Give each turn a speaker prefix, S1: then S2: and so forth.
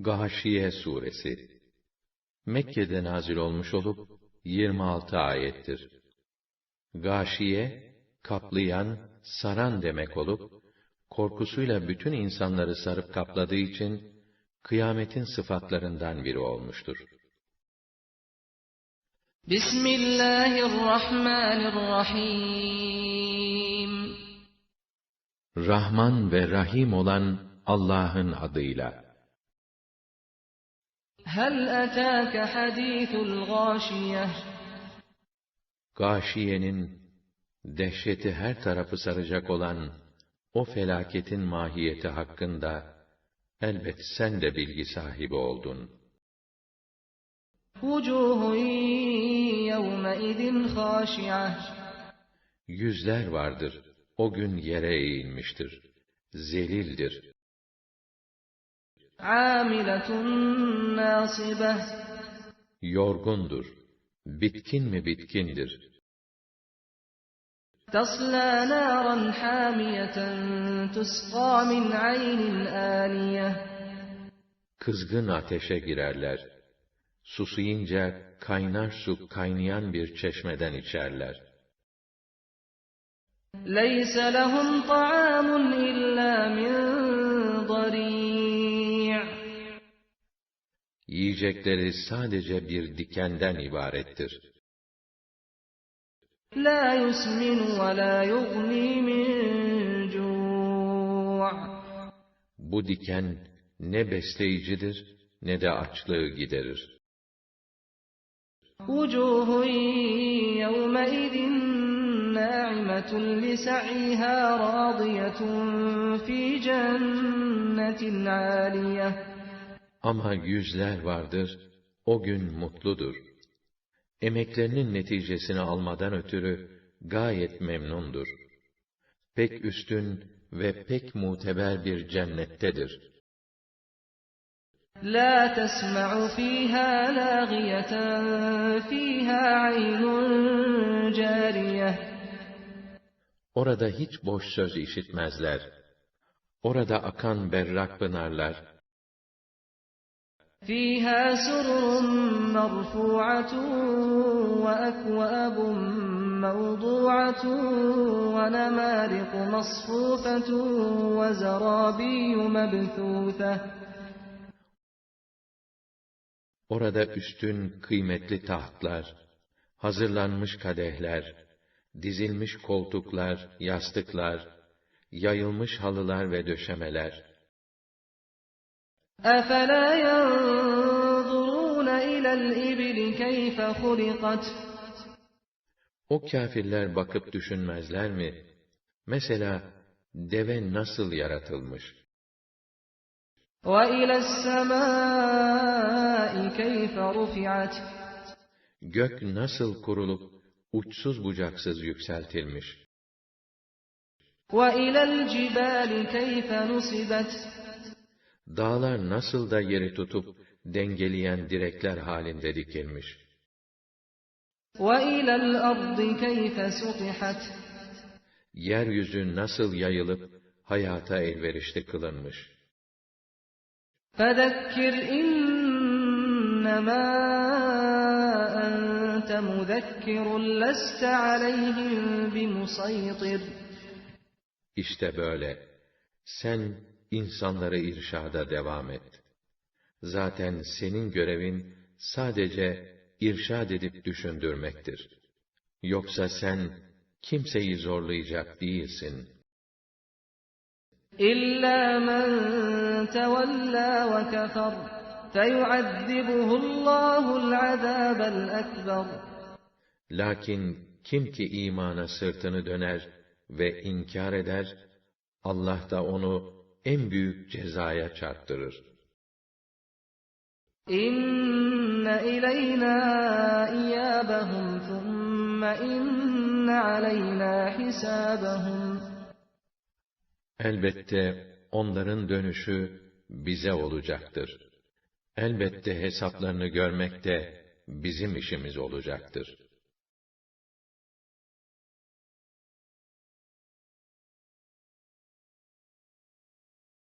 S1: Gâşiye suresi Mekke'de nazil olmuş olup 26 ayettir. Gâşiye kaplayan, saran demek olup korkusuyla bütün insanları sarıp kapladığı için kıyametin sıfatlarından biri olmuştur.
S2: Bismillahirrahmanirrahim.
S1: Rahman ve Rahim olan Allah'ın adıyla.
S2: Hel etâke hadîthul gâşiyeh.
S1: Gâşiyenin dehşeti her tarafı saracak olan o felaketin mahiyeti hakkında elbet sen de bilgi sahibi oldun. Yüzler vardır, o gün yere eğilmiştir, zelildir.
S2: Âmiletun nâsibeh.
S1: Yorgundur, bitkin mi bitkindir.
S2: تصلى نارا حامية تسقى من عين آنية
S1: Kızgın ateşe girerler. Susayınca kaynar su kaynayan bir çeşmeden içerler.
S2: ليس لهم طعام إلا من ضريع
S1: Yiyecekleri sadece bir dikenden ibarettir.
S2: لا يسمن ولا يغني من جوع
S1: Bu diken ne besleyicidir ne de açlığı giderir.
S2: وجوه يومئذ ناعمة لسعيها راضية في جنة عالية
S1: Ama yüzler vardır, o gün mutludur. Emeklerinin neticesini almadan ötürü gayet memnundur. Pek üstün ve pek muteber bir cennettedir.
S2: لا تسمع فيها لاغية فيها عين جارية
S1: Orada hiç boş söz işitmezler. Orada akan berrak pınarlar,
S2: فيها سرر مرفوعة وأكواب موضوعة ونمارق مصفوفة وزرابي مبثوثة
S1: orada üstün kıymetli tahtlar, hazırlanmış kadehler, dizilmiş koltuklar, yastıklar, yayılmış halılar ve döşemeler,
S2: أفلا ينظرون إلى الإبل كيف خلقت
S1: O kâfirler bakıp düşünmezler mi? Mesela deve nasıl yaratılmış?
S2: وإلى السماء كيف رفعت
S1: Gök nasıl kurulup uçsuz bucaksız yükseltilmiş?
S2: وإلى الجبال كيف نصبت
S1: Dağlar nasıl da yeri tutup dengeleyen direkler halinde dikilmiş?
S2: وإلى الأرض كيف سطحت
S1: Yeryüzü nasıl yayılıp hayata elverişli kılınmış?
S2: فذكر إنما أنت مذكر لست عليهم بمسيطر
S1: İşte böyle. Sen insanları irşada devam et. Zaten senin görevin sadece irşad edip düşündürmektir. Yoksa sen kimseyi zorlayacak değilsin.
S2: İlla men tevella ve kefer feyuazzibuhullahul azabel ekber.
S1: Lakin kim ki imana sırtını döner ve inkar eder, Allah da onu en büyük cezaya çarptırır.
S2: İnne ileyna iyâbehum thumme inne aleyna hisâbehum.
S1: Elbette onların dönüşü bize olacaktır. Elbette hesaplarını görmek de bizim işimiz olacaktır.